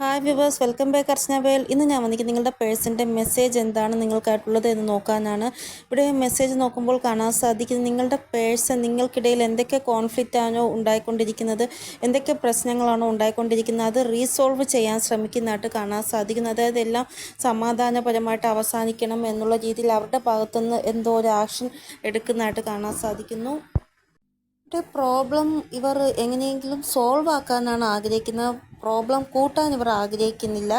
Hi viewers welcome back Archana Vel ഇന്ന് ഞാൻ വന്നിരിക്കുന്നത് നിങ്ങളുടെ പേഴ്സന്റെ മെസ്സേജ് എന്താണ് നിങ്ങൾക്കായിട്ടുള്ളത് എന്ന് നോക്കാനാണ്. ഇവിടെ മെസ്സേജ് നോക്കുമ്പോൾ കാണാൻ സാധിക്കുന്നത് നിങ്ങളുടെ പേഴ്സൺ നിങ്ങൾക്കിടയിൽ എന്തൊക്കെ കോൺഫ്ലിക്റ്റ് ആണോ ഉണ്ടായിക്കൊണ്ടിരിക്കുന്നത് എന്തൊക്കെ പ്രശ്നങ്ങളാണോ ഉണ്ടായിക്കൊണ്ടിരിക്കുന്നത് അത് റീസോൾവ് ചെയ്യാൻ ശ്രമിക്കുന്നതായിട്ട് കാണാൻ സാധിക്കുന്നു. അതായത് എല്ലാം സമാധാനപരമായിട്ട് അവസാനിക്കണം എന്നുള്ള രീതിയിൽ അവരുടെ ഭാഗത്തുനിന്ന് എന്തോ ഒരു ആക്ഷൻ എടുക്കുന്നതായിട്ട് കാണാൻ സാധിക്കുന്നു. ഇവിടെ പ്രോബ്ലം ഇവർ എങ്ങനെയെങ്കിലും സോൾവ് ആക്കാനാണ് ആഗ്രഹിക്കുന്നത്. പ്രോബ്ലം കൂട്ടാൻ ഇവർ ആഗ്രഹിക്കുന്നില്ല.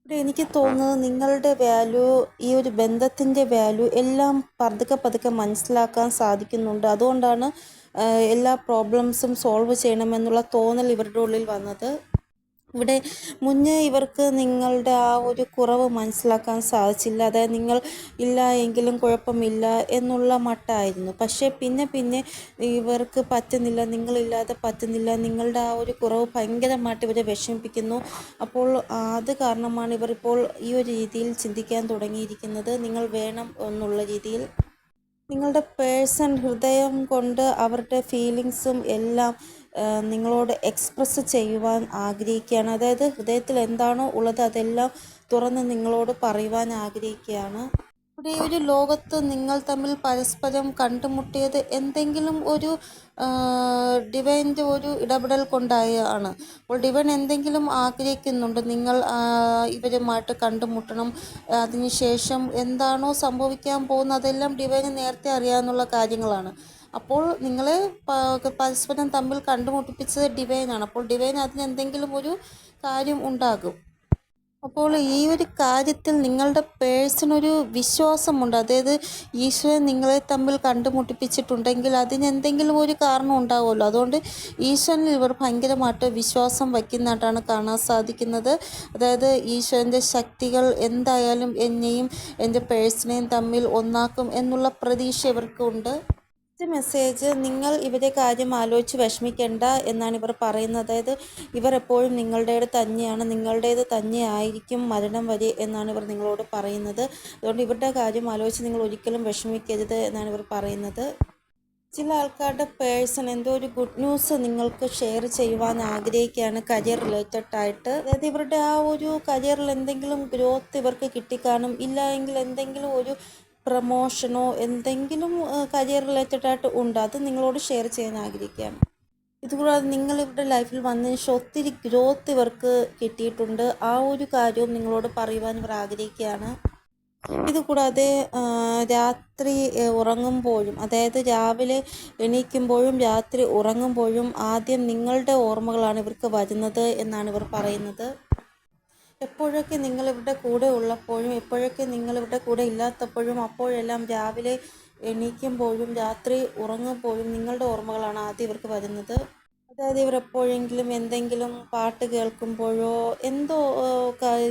ഇവിടെ എനിക്ക് തോന്നുന്നത് നിങ്ങളുടെ വാല്യൂ ഈ ഒരു ബന്ധത്തിന്റെ വാല്യൂ എല്ലാം പതുക്കെ പതുക്കെ മനസ്സിലാക്കാൻ സാധിക്കുന്നുണ്ട്. അതുകൊണ്ടാണ് എല്ലാ പ്രോബ്ലംസും സോൾവ് ചെയ്യണമെന്നുള്ള തോന്നൽ ഇവരുടെ ഉള്ളിൽ വന്നത്. ഇവിടെ മുന്നേ ഇവർക്ക് നിങ്ങളുടെ ആ ഒരു കുറവ് മനസ്സിലാക്കാൻ സാധിച്ചില്ല. അതായത് നിങ്ങൾ ഇല്ല എങ്കിലും കുഴപ്പമില്ല എന്നുള്ള മട്ടായിരുന്നു. പക്ഷേ പിന്നെ പിന്നെ ഇവർക്ക് പറ്റുന്നില്ല നിങ്ങളില്ലാതെ പറ്റുന്നില്ല. നിങ്ങളുടെ ആ ഒരു കുറവ് ഭയങ്കരമായിട്ട് ഇവരെ വിഷമിപ്പിക്കുന്നു. അപ്പോൾ അത് കാരണമാണ് ഇവർ ഇപ്പോൾ ഈ ഒരു രീതിയിൽ ചിന്തിക്കാൻ തുടങ്ങിയിരിക്കുന്നത്. നിങ്ങൾ വേണം എന്നുള്ള രീതിയിൽ. നിങ്ങളുടെ പേഴ്സൺ ഹൃദയം കൊണ്ട് അവരുടെ ഫീലിങ്സും എല്ലാം നിങ്ങളോട് എക്സ്പ്രസ് ചെയ്യുവാൻ ആഗ്രഹിക്കുകയാണ്. അതായത് ഹൃദയത്തിൽ എന്താണോ ഉള്ളത് അതെല്ലാം തുറന്ന് നിങ്ങളോട് പറയുവാൻ ആഗ്രഹിക്കുകയാണ്. ഇവിടെ ഒരു ലോകത്ത് നിങ്ങൾ തമ്മിൽ പരസ്പരം കണ്ടുമുട്ടിയത് എന്തെങ്കിലും ഒരു ഡിവൈന്റെ ഒരു ഇടപെടൽ കൊണ്ടായാണ്. അപ്പോൾ ഡിവൈൻ എന്തെങ്കിലും ആഗ്രഹിക്കുന്നുണ്ട് നിങ്ങൾ ഇവരുമായിട്ട് കണ്ടുമുട്ടണം. അതിനുശേഷം എന്താണോ സംഭവിക്കാൻ പോകുന്നത് അതെല്ലാം ഡിവൈന് നേരത്തെ അറിയാവുന്ന കാര്യങ്ങളാണ്. അപ്പോൾ നിങ്ങളെ പരസ്പരം തമ്മിൽ കണ്ടുമുട്ടിപ്പിച്ചത് ഡിവൈനാണ് അപ്പോൾ ഡിവൈൻ അതിന് എന്തെങ്കിലും ഒരു കാര്യം ഉണ്ടാകും. അപ്പോൾ ഈ ഒരു കാര്യത്തിൽ നിങ്ങളുടെ പേഴ്സണൊരു വിശ്വാസമുണ്ട്. അതായത് ഈശ്വരൻ നിങ്ങളെ തമ്മിൽ കണ്ടുമുട്ടിപ്പിച്ചിട്ടുണ്ടെങ്കിൽ അതിന് എന്തെങ്കിലും ഒരു കാരണം ഉണ്ടാവുമല്ലോ. അതുകൊണ്ട് ഈശ്വരനിൽ ഇവർ ഭയങ്കരമായിട്ട് വിശ്വാസം വയ്ക്കുന്നതായിട്ടാണ് കാണാൻ സാധിക്കുന്നത്. അതായത് ഈശ്വരന്റെ ശക്തികൾ എന്തായാലും എന്നെയും എന്റെ പേഴ്സണെയും തമ്മിൽ ഒന്നാക്കും എന്നുള്ള പ്രതീക്ഷ ഇവർക്കുണ്ട്. ഫസ്റ്റ് മെസ്സേജ് നിങ്ങൾ ഇവരെ കാര്യം ആലോചിച്ച് വിഷമിക്കേണ്ട എന്നാണ് ഇവർ പറയുന്നത്. അതായത് ഇവർ എപ്പോഴും നിങ്ങളുടേത് തന്നെയാണ് നിങ്ങളുടേത് തന്നെ ആയിരിക്കും മരണം വരെ എന്നാണ് ഇവർ നിങ്ങളോട് പറയുന്നത്. അതുകൊണ്ട് ഇവരുടെ കാര്യം ആലോചിച്ച് നിങ്ങൾ ഒരിക്കലും വിഷമിക്കരുത് എന്നാണ് ഇവർ പറയുന്നത്. ചില ആൾക്കാരുടെ പേഴ്സൺ എന്തോ ഒരു ഗുഡ് ന്യൂസ് നിങ്ങൾക്ക് ഷെയർ ചെയ്യുവാൻ ആഗ്രഹിക്കുകയാണ് കരിയർ റിലേറ്റഡ് ആയിട്ട്. അതായത് ഇവരുടെ ആ ഒരു കരിയറിൽ എന്തെങ്കിലും ഗ്രോത്ത് ഇവർക്ക് കിട്ടിക്കാണും ഇല്ല എങ്കിൽ എന്തെങ്കിലും ഒരു പ്രമോഷനോ എന്തെങ്കിലും കരിയർ റിലേറ്റഡ് ആയിട്ട് ഉണ്ട് അത് നിങ്ങളോട് ഷെയർ ചെയ്യാൻ ആഗ്രഹിക്കുകയാണ്. ഇതുകൂടാതെ നിങ്ങൾ ലൈഫിൽ വന്നതിന് ശേഷം ഒത്തിരി ഗ്രോത്ത് ഇവർക്ക് കിട്ടിയിട്ടുണ്ട്. ആ ഒരു കാര്യവും നിങ്ങളോട് പറയുവാൻ ഇവർ ആഗ്രഹിക്കുകയാണ്. ഇതുകൂടാതെ രാത്രി ഉറങ്ങുമ്പോഴും അതായത് രാവിലെ എണീക്കുമ്പോഴും രാത്രി ഉറങ്ങുമ്പോഴും ആദ്യം നിങ്ങളുടെ ഓർമ്മകളാണ് ഇവർക്ക് വരുന്നത് എന്നാണ് ഇവർ പറയുന്നത്. എപ്പോഴൊക്കെ നിങ്ങളിവിടെ കൂടെ ഉള്ളപ്പോഴും എപ്പോഴൊക്കെ നിങ്ങളിവിടെ കൂടെ ഇല്ലാത്തപ്പോഴും അപ്പോഴെല്ലാം രാവിലെ എണീക്കുമ്പോഴും രാത്രി ഉറങ്ങുമ്പോഴും നിങ്ങളുടെ ഓർമ്മകളാണ് ആദ്യം ഇവർക്ക് വരുന്നത്. അതായത് ഇവർ എപ്പോഴെങ്കിലും എന്തെങ്കിലും പാട്ട് കേൾക്കുമ്പോഴോ എന്തോ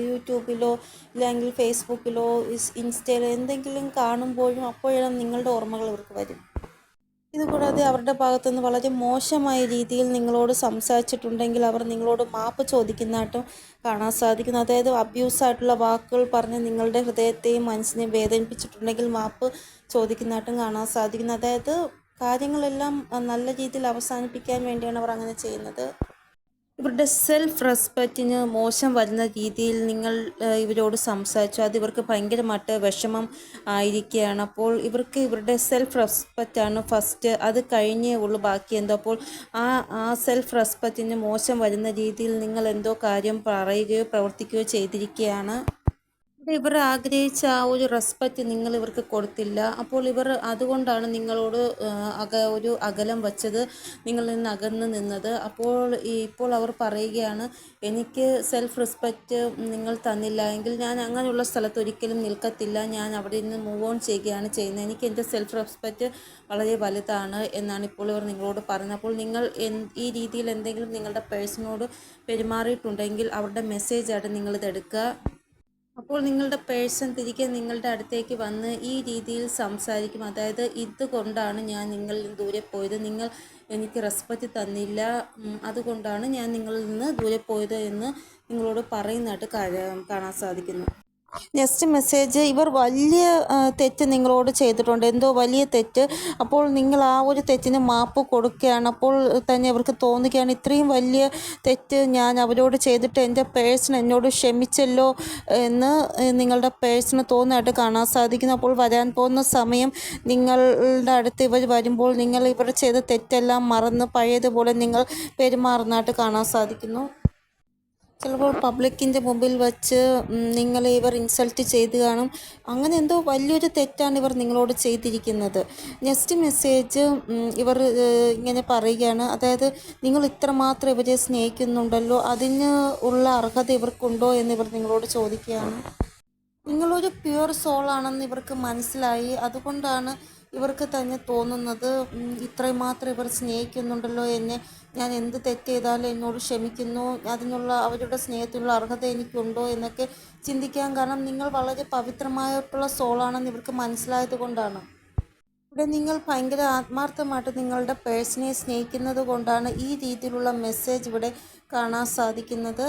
യൂട്യൂബിലോ ഇല്ലെങ്കിൽ ഫേസ്ബുക്കിലോ ഇൻസ്റ്റയിലോ എന്തെങ്കിലും കാണുമ്പോഴും അപ്പോഴെല്ലാം നിങ്ങളുടെ ഓർമ്മകൾ ഇവർക്ക് വരും. ഇതുകൂടാതെ അവരുടെ ഭാഗത്തുനിന്ന് വളരെ മോശമായ രീതിയിൽ നിങ്ങളോട് സംസാരിച്ചിട്ടുണ്ടെങ്കിൽ അവർ നിങ്ങളോട് മാപ്പ് ചോദിക്കുന്നതായിട്ടും കാണാൻ സാധിക്കുന്നു. അതായത് അബ്യൂസായിട്ടുള്ള വാക്കുകൾ പറഞ്ഞ് നിങ്ങളുടെ ഹൃദയത്തെയും മനസ്സിനെയും വേദനിപ്പിച്ചിട്ടുണ്ടെങ്കിൽ മാപ്പ് ചോദിക്കുന്നതായിട്ടും കാണാൻ സാധിക്കുന്നു. അതായത് കാര്യങ്ങളെല്ലാം നല്ല രീതിയിൽ അവസാനിപ്പിക്കാൻ വേണ്ടിയാണ് അവർ അങ്ങനെ ചെയ്യുന്നത്. ഇവരുടെ സെൽഫ് റെസ്പെക്റ്റിന് മോശം വരുന്ന രീതിയിൽ നിങ്ങൾ ഇവരോട് സംസാരിച്ചു. അത് ഇവർക്ക് ഭയങ്കരമായിട്ട് വിഷമം ആയിരിക്കുകയാണ്. അപ്പോൾ ഇവർക്ക് ഇവരുടെ സെൽഫ് റെസ്പെക്റ്റാണ് ഫസ്റ്റ് അത് കഴിഞ്ഞേ ഉള്ളൂ. ബാക്കി എന്തോ. അപ്പോൾ ആ ആ സെൽഫ് റെസ്പെക്റ്റിന് മോശം വരുന്ന രീതിയിൽ നിങ്ങൾ എന്തോ കാര്യം പറയുകയോ പ്രവർത്തിക്കുകയോ ചെയ്തിരിക്കുകയാണ്. ഇവർ ആഗ്രഹിച്ച ആ ഒരു റെസ്പെക്റ്റ് നിങ്ങൾ ഇവർക്ക് കൊടുത്തില്ല. അപ്പോൾ ഇവർ അതുകൊണ്ടാണ് നിങ്ങളോട് അക ഒരു അകലം വച്ചത്. നിങ്ങളിൽ നിന്ന് അകന്ന് നിന്നത്. അപ്പോൾ ഇപ്പോൾ അവർ പറയുകയാണ് എനിക്ക് സെൽഫ് റെസ്പെക്റ്റ് നിങ്ങൾ തന്നില്ല. എങ്കിൽ ഞാൻ അങ്ങനെയുള്ള സ്ഥലത്ത് ഒരിക്കലും നിൽക്കത്തില്ല. ഞാൻ അവിടെ നിന്ന് മൂവ് ഓൺ ചെയ്യുകയാണ് ചെയ്യുന്നത്. എനിക്ക് എന്റെ സെൽഫ് റെസ്പെക്റ്റ് വളരെ വലുതാണ് എന്നാണ് ഇപ്പോൾ ഇവർ നിങ്ങളോട് പറയുന്നത്. അപ്പോൾ നിങ്ങൾ ഈ രീതിയിൽ എന്തെങ്കിലും നിങ്ങളുടെ പേഴ്സണോട് പെരുമാറിയിട്ടുണ്ടെങ്കിൽ അവരുടെ മെസ്സേജായിട്ട് നിങ്ങളിത് എടുക്കുക. അപ്പോൾ നിങ്ങളുടെ പേഴ്സൺ തിരികെ നിങ്ങളുടെ അടുത്തേക്ക് വന്ന് ഈ രീതിയിൽ സംസാരിക്കും. അതായത് ഇതുകൊണ്ടാണ് ഞാൻ നിങ്ങളിൽ നിന്ന് ദൂരെ പോയത്. നിങ്ങൾ എനിക്ക് റെസ്പെക്റ്റ് തന്നില്ല. അതുകൊണ്ടാണ് ഞാൻ നിങ്ങളിൽ നിന്ന് ദൂരെ പോയത് എന്ന് നിങ്ങളോട് പറയുന്നതായിട്ട് കാണാൻ സാധിക്കുന്നു. നെക്സ്റ്റ് മെസ്സേജ് ഇവർ വലിയ തെറ്റ് നിങ്ങളോട് ചെയ്തിട്ടുണ്ട്. എന്തോ വലിയ തെറ്റ്. അപ്പോൾ നിങ്ങൾ ആ ഒരു തെറ്റിന് മാപ്പ് കൊടുക്കുകയാണ്. അപ്പോൾ തന്നെ അവർക്ക് തോന്നുകയാണ് ഇത്രയും വലിയ തെറ്റ് ഞാൻ അവരോട് ചെയ്തിട്ട് എന്റെ പേഴ്സൺ എന്നോട് ക്ഷമിച്ചല്ലോ എന്ന് നിങ്ങളുടെ പേഴ്സണ് തോന്നായിട്ട് കാണാൻ സാധിക്കുന്നു. അപ്പോൾ വരാൻ പോകുന്ന സമയം നിങ്ങളുടെ അടുത്ത് ഇവർ വരുമ്പോൾ നിങ്ങൾ ഇവർ ചെയ്ത തെറ്റെല്ലാം മറന്ന് പഴയതുപോലെ നിങ്ങൾ പെരുമാറുന്നതായിട്ട് കാണാൻ സാധിക്കുന്നു. ചിലപ്പോൾ പബ്ലിക്കിന്റെ മുമ്പിൽ വച്ച് നിങ്ങളെ ഇവർ ഇൻസൾട്ട് ചെയ്ത് കാണും. അങ്ങനെ എന്തോ വലിയൊരു തെറ്റാണ് ഇവർ നിങ്ങളോട് ചെയ്തിരിക്കുന്നത്. നെക്സ്റ്റ് മെസ്സേജ് ഇവർ ഇങ്ങനെ പറയുകയാണ്. അതായത് നിങ്ങൾ ഇത്രമാത്രം ഇവരെ സ്നേഹിക്കുന്നുണ്ടല്ലോ അതിന് ഉള്ള അർഹത ഇവർക്കുണ്ടോ? എന്ന് ഇവർ നിങ്ങളോട് ചോദിക്കുകയാണ്. നിങ്ങളൊരു പ്യുവർ സോളാണെന്ന് ഇവർക്ക് മനസ്സിലായി. അതുകൊണ്ടാണ് ഇവർക്ക് തന്നെ തോന്നുന്നത് ഉം, ഇത്രയും മാത്രം ഇവർ സ്നേഹിക്കുന്നുണ്ടല്ലോ എന്നെ ഞാൻ എന്ത് തെറ്റ് ചെയ്താലും എന്നോട് ക്ഷമിക്കുന്നു. അതിനുള്ള അവരുടെ സ്നേഹത്തിനുള്ള അർഹത എനിക്കുണ്ടോ എന്നൊക്കെ ചിന്തിക്കാൻ കാരണം നിങ്ങൾ വളരെ പവിത്രമായിട്ടുള്ള സോളാണെന്ന് ഇവർക്ക് മനസ്സിലായത് കൊണ്ടാണ്. ഇവിടെ നിങ്ങൾ ഭയങ്കര ആത്മാർത്ഥമായിട്ട് നിങ്ങളുടെ പേഴ്സണെ സ്നേഹിക്കുന്നത് കൊണ്ടാണ് ഈ രീതിയിലുള്ള മെസ്സേജ് ഇവിടെ കാണാൻ സാധിക്കുന്നത്.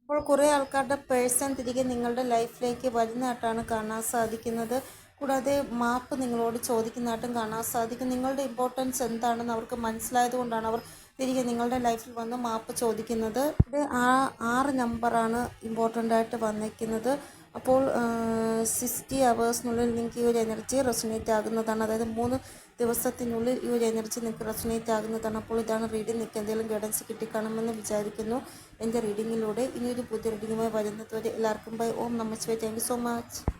അപ്പോൾ കുറേ ആൾക്കാരുടെ പേഴ്സൺ തിരികെ നിങ്ങളുടെ ലൈഫിലേക്ക് വരുന്നതായിട്ടാണ് കാണാൻ സാധിക്കുന്നത്. കൂടാതെ മാപ്പ് നിങ്ങളോട് ചോദിക്കുന്നതായിട്ടും കാണാൻ സാധിക്കും. നിങ്ങളുടെ ഇമ്പോർട്ടൻസ് എന്താണെന്ന് അവർക്ക് മനസ്സിലായത് കൊണ്ടാണ് അവർ തിരികെ നിങ്ങളുടെ ലൈഫിൽ വന്ന് മാപ്പ് ചോദിക്കുന്നത്. ഇത് ആ ആറ് നമ്പറാണ് ഇമ്പോർട്ടന്റ് ആയിട്ട് വന്നിരിക്കുന്നത്. അപ്പോൾ സിക്സ്റ്റി അവേഴ്സിനുള്ളിൽ നിങ്ങൾക്ക് ഈ ഒരു എനർജി റെസൊനേറ്റ് ആകുന്നതാണ്. അതായത് മൂന്ന് ദിവസത്തിനുള്ളിൽ ഈ ഒരു എനർജി നിങ്ങൾക്ക് റെസൊനേറ്റ് ആകുന്നതാണ്. അപ്പോൾ ഇതാണ് റീഡിംഗ് നിങ്ങൾക്ക് എന്തെങ്കിലും ഗൈഡൻസ് കിട്ടിക്കണമെന്ന് വിചാരിക്കുന്നു. എന്റെ റീഡിങ്ങിലൂടെ ഇനിയൊരു പുതിയ റീഡിങ്ങുമായി വരുന്നതുവരെ എല്ലാവർക്കും ബൈ ഓം നമസ്വേ താങ്ക് യു സോ മച്ച്